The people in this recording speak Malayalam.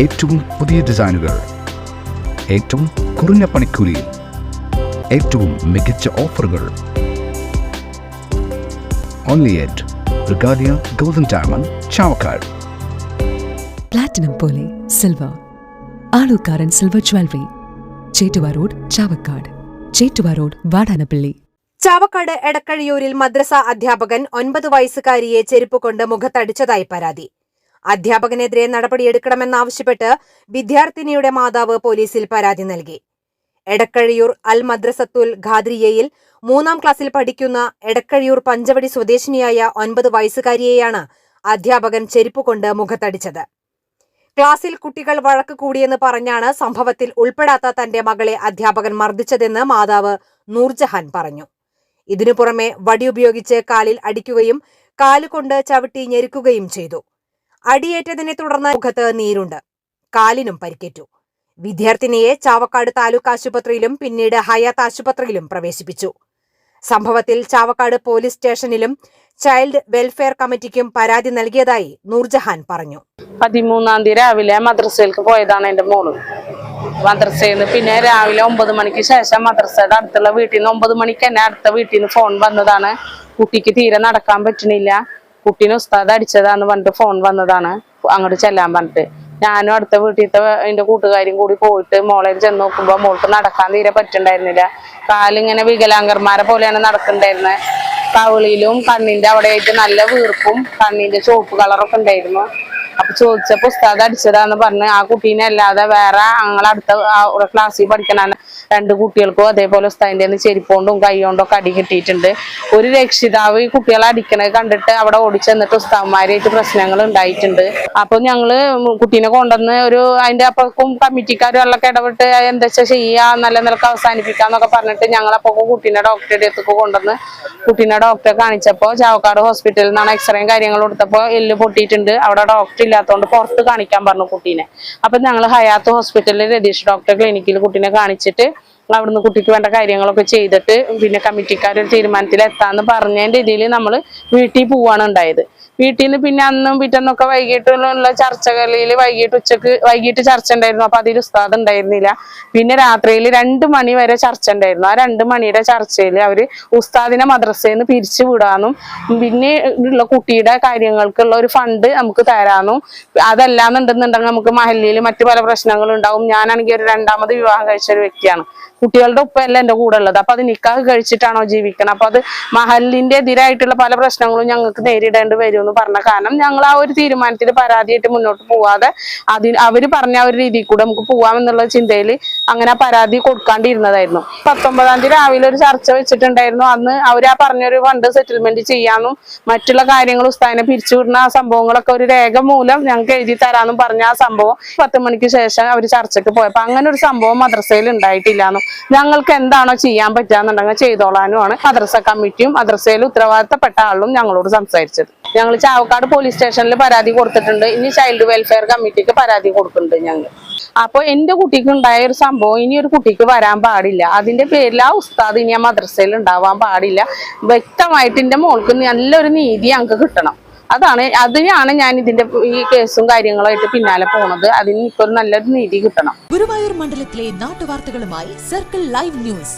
ഏറ്റവും പുതിയ ഡിസൈനുകൾ ഏറ്റവും കുറഞ്ഞ പണിക്കൂലിയിൽ ഏറ്റവും മികച്ച ഓഫറുകൾ. Only at Regalia golden diamond Chavakkad platinum പോലെ silver Alukkaran silver jewellery Chettuva road Chavakkad Chettuva road Vadanappally. Chavakkad എടക്കഴിയൂരിൽ മദ്രസ അധ്യാപകൻ ഒൻപത് വയസ്സുകാരിയെ ചെരുപ്പ് കൊണ്ട് മുഖത്തടിച്ചതായി പരാതി. അധ്യാപകനെതിരെ നടപടിയെടുക്കണമെന്നാവശ്യപ്പെട്ട് വിദ്യാർത്ഥിനിയുടെ മാതാവ് പോലീസിൽ പരാതി നൽകി. എടക്കഴിയൂർ അൽ മദ്രസത്തുൽ ഖാദ്രിയയിൽ മൂന്നാം ക്ലാസ്സിൽ പഠിക്കുന്ന എടക്കഴിയൂർ പഞ്ചവടി സ്വദേശിനിയായ ഒൻപത് വയസ്സുകാരിയെയാണ് അധ്യാപകൻ ചെരുപ്പുകൊണ്ട് മുഖത്തടിച്ചത്. ക്ലാസ്സിൽ കുട്ടികൾ വഴക്ക് കൂടിയെന്ന് പറഞ്ഞാണ് സംഭവത്തിൽ ഉൾപ്പെടാത്ത തന്റെ മകളെ അധ്യാപകൻ മർദ്ദിച്ചതെന്ന് മാതാവ് നൂർജഹാൻ പറഞ്ഞു. ഇതിനു പുറമെ വടിയുപയോഗിച്ച് കാലിൽ അടിക്കുകയും കാലുകൊണ്ട് ചവിട്ടി ഞെരുക്കുകയും ചെയ്തു. അടിയേറ്റതിനെ തുടർന്ന് മുഖത്ത് നീരുണ്ട്. കാലിനും പരിക്കേറ്റു. വിദ്യാർത്ഥിനിയെ ചാവക്കാട് താലൂക്ക് ആശുപത്രിയിലും പിന്നീട് ഹയാത്ത് ആശുപത്രിയിലും പ്രവേശിപ്പിച്ചു. സംഭവത്തിൽ ചാവക്കാട് പോലീസ് സ്റ്റേഷനിലും ചൈൽഡ് വെൽഫെയർ കമ്മിറ്റിക്കും പരാതി നൽകിയതായി നൂർജഹാൻ പറഞ്ഞു. പതിമൂന്നാം തീയതി രാവിലെ മദ്രസയിലേക്ക് പോയതാണ് എന്റെ മോൾ. മദ്രസയിൽ നിന്ന് പിന്നെ രാവിലെ ഒമ്പത് മണിക്ക് ശേഷം മദ്രസയുടെ അടുത്തുള്ള വീട്ടിൽ നിന്ന് ഒമ്പത് മണിക്ക് തന്നെ അടുത്ത വീട്ടിൽ നിന്ന് ഫോൺ വന്നതാണ്. കുട്ടിക്ക് തീരെ നടക്കാൻ പറ്റണില്ല. കുട്ടീനെ ഉസ്താദ് അടിച്ചതാന്ന് പറഞ്ഞിട്ട് ഫോൺ വന്നതാണ്. അങ്ങോട്ട് ചെല്ലാൻ പറഞ്ഞിട്ട്. ഞാനും അടുത്ത വീട്ടിലത്തെ എന്റെ കൂട്ടുകാരും കൂടി പോയിട്ട് മോളെ ചെന്ന് നോക്കുമ്പോ മോൾക്ക് നടക്കാൻ തീരെ പറ്റുണ്ടായിരുന്നില്ല. കാലിങ്ങനെ വികലാംഗന്മാരെ പോലെയാണ് നടക്കണ്ടായിരുന്നത് കവിളിയിലും കണ്ണിന്റെ അവിടെ ആയിട്ട് നല്ല വീർപ്പും കണ്ണിന്റെ ചുവപ്പ് കളറൊക്കെ ഉണ്ടായിരുന്നു. അപ്പൊ ചോദിച്ചപ്പോ ഉസ്താദ് അടിച്ചതാന്ന് പറഞ്ഞ് ആ കുട്ടീനെ അല്ലാതെ വേറെ ഞങ്ങളടുത്ത ക്ലാസ്സിൽ പഠിക്കണ രണ്ട് കുട്ടികൾക്കും അതേപോലെ ഉസ്താദിന്റെ ചെരിപ്പോണ്ടും കൈ കൊണ്ടും ഒക്കെ അടി കിട്ടിയിട്ടുണ്ട്. ഒരു രക്ഷിതാവ് ഈ കുട്ടികളെ അടിക്കണത് കണ്ടിട്ട് അവിടെ ഓടിച്ചെന്നിട്ട് ഉസ്താവന്മാരായിട്ട് പ്രശ്നങ്ങൾ ഉണ്ടായിട്ടുണ്ട്. അപ്പൊ ഞങ്ങൾ കുട്ടീനെ കൊണ്ടുവന്ന് ഒരു അതിന്റെ അപ്പക്കും കമ്മിറ്റിക്കാരും എല്ലാം ഇടപെട്ട് എന്താ ചെയ്യാ നല്ല നിലയ്ക്ക് അവസാനിപ്പിക്കാന്നൊക്കെ പറഞ്ഞിട്ട് ഞങ്ങളപ്പോ കുട്ടീനെ ഡോക്ടറുടെ അടുത്തേക്ക് കൊണ്ടുവന്ന് കുട്ടീനെ ഡോക്ടറെ കാണിച്ചപ്പോ ചാവക്കാട് ഹോസ്പിറ്റലിൽ നിന്നാണ് എക്സ്റേയും കാര്യങ്ങളും എടുത്തപ്പോ എല്ല് പൊട്ടിയിട്ടുണ്ട്. അവിടെ ഡോക്ടർ ഇല്ലാത്തതുകൊണ്ട് പുറത്ത് കാണിക്കാൻ പറഞ്ഞു കുട്ടീനെ. അപ്പൊ ഞങ്ങൾ ഹയാത്ത് ഹോസ്പിറ്റലിൽ രതീഷ് ഡോക്ടർ ക്ലിനിക്കിൽ കുട്ടീനെ കാണിച്ചിട്ട് അവിടുന്ന് കുട്ടിക്ക് വേണ്ട കാര്യങ്ങളൊക്കെ ചെയ്തിട്ട് പിന്നെ കമ്മിറ്റിക്കാരൊരു തീരുമാനത്തിൽ എത്താന്ന് പറഞ്ഞതിന്റെ ഇതിൽ നമ്മൾ വീട്ടിൽ പോവാണ് ഉണ്ടായത്. വീട്ടിൽ നിന്ന് പിന്നെ അന്നും പിറ്റന്നൊക്കെ വൈകിട്ടുള്ള ചർച്ചകളിൽ വൈകിട്ട് ഉച്ചയ്ക്ക് വൈകിട്ട് ചർച്ച ഉണ്ടായിരുന്നു. അപ്പൊ അതിൽ ഉസ്താദ് ഉണ്ടായിരുന്നില്ല. പിന്നെ രാത്രിയിൽ രണ്ട് മണി വരെ ചർച്ച ഉണ്ടായിരുന്നു. ആ രണ്ട് മണിയുടെ ചർച്ചയിൽ അവർ ഉസ്താദിനെ മദ്രസയിൽ നിന്ന് പിരിച്ചു വിടാനും പിന്നെ ഉള്ള കുട്ടിയുടെ കാര്യങ്ങൾക്കുള്ള ഒരു ഫണ്ട് നമുക്ക് തരാനും അതല്ലാന്നുണ്ടെന്നുണ്ടെങ്കിൽ നമുക്ക് മഹല്ലിയിൽ മറ്റു പല പ്രശ്നങ്ങളും ഉണ്ടാവും ഞാനാണെങ്കിൽ ഒരു രണ്ടാമത് വിവാഹം കഴിച്ച ഒരു വ്യക്തിയാണ്. കുട്ടികളുടെ ഉപ്പയല്ല എന്റെ കൂടെ ഉള്ളത്. അപ്പൊ അത് നിക്കാഹ് കഴിച്ചിട്ടാണോ ജീവിക്കണം? അപ്പൊ അത് മഹലിന്റെ എതിരായിട്ടുള്ള പല പ്രശ്നങ്ങളും ഞങ്ങൾക്ക് നേരിടേണ്ടി വരും എന്ന് പറഞ്ഞ കാരണം ഞങ്ങൾ ആ ഒരു തീരുമാനത്തിൽ പരാതിയായിട്ട് മുന്നോട്ട് പോവാതെ അതിന് അവർ പറഞ്ഞ ആ ഒരു രീതിയിൽ കൂടെ നമുക്ക് പോവാമെന്നുള്ള ചിന്തയിൽ അങ്ങനെ പരാതി കൊടുക്കാണ്ടിരുന്നതായിരുന്നു. പത്തൊമ്പതാം തീയതി രാവിലെ ഒരു ചർച്ച വെച്ചിട്ടുണ്ടായിരുന്നു. അന്ന് അവർ ആ പറഞ്ഞൊരു ഫണ്ട് സെറ്റിൽമെന്റ് ചെയ്യാനും മറ്റുള്ള കാര്യങ്ങൾ ഉസ്താദിനെ പിരിച്ചുവിടുന്ന ആ സംഭവങ്ങളൊക്കെ ഒരു രേഖ മൂലം ഞങ്ങൾക്ക് എഴുതി തരാമെന്നും പറഞ്ഞ ആ സംഭവം പത്ത് മണിക്ക് ശേഷം അവർ ചർച്ചയ്ക്ക് പോയപ്പോ അങ്ങനെ ഒരു സംഭവം മദ്രസയിൽ ഉണ്ടായിട്ടില്ലാന്നും ഞങ്ങൾക്ക് എന്താണോ ചെയ്യാൻ പറ്റാന്നുണ്ടെങ്കിൽ ചെയ്തോളാനുമാണ്. മദ്രസ കമ്മിറ്റിയും മദ്രസയിൽ ഉത്തരവാദിത്തപ്പെട്ട ആളും ഞങ്ങളോട് സംസാരിച്ചത്. ഞങ്ങൾ ചാവക്കാട് പോലീസ് സ്റ്റേഷനിൽ പരാതി കൊടുത്തിട്ടുണ്ട്. ഇനി ചൈൽഡ് വെൽഫെയർ കമ്മിറ്റിക്ക് പരാതി കൊടുക്കുന്നുണ്ട് ഞങ്ങൾ അപ്പൊ എന്റെ കുട്ടിക്ക് ഉണ്ടായ ഒരു സംഭവം ഇനി ഒരു കുട്ടിക്ക് വരാൻ പാടില്ല. അതിന്റെ പേരിൽ ആ ഉസ്താദ് ഇനി ആ മദ്രസയിൽ ഉണ്ടാവാൻ പാടില്ല. വ്യക്തമായിട്ട് എന്റെ മോൾക്ക് നല്ലൊരു നീതി ഞങ്ങൾക്ക് കിട്ടണം. അതാണ് അതിനാണ് ഞാൻ ഇതിന്റെ ഈ കേസും കാര്യങ്ങളുമായിട്ട് പിന്നാലെ പോണത്. അതിന് ഇപ്പൊ നല്ലൊരു നീതി കിട്ടണം. ഗുരുവായൂർ മണ്ഡലത്തിലെ നാട്ടുവാർത്തകളുമായി സർക്കിൾ ലൈവ് ന്യൂസ്.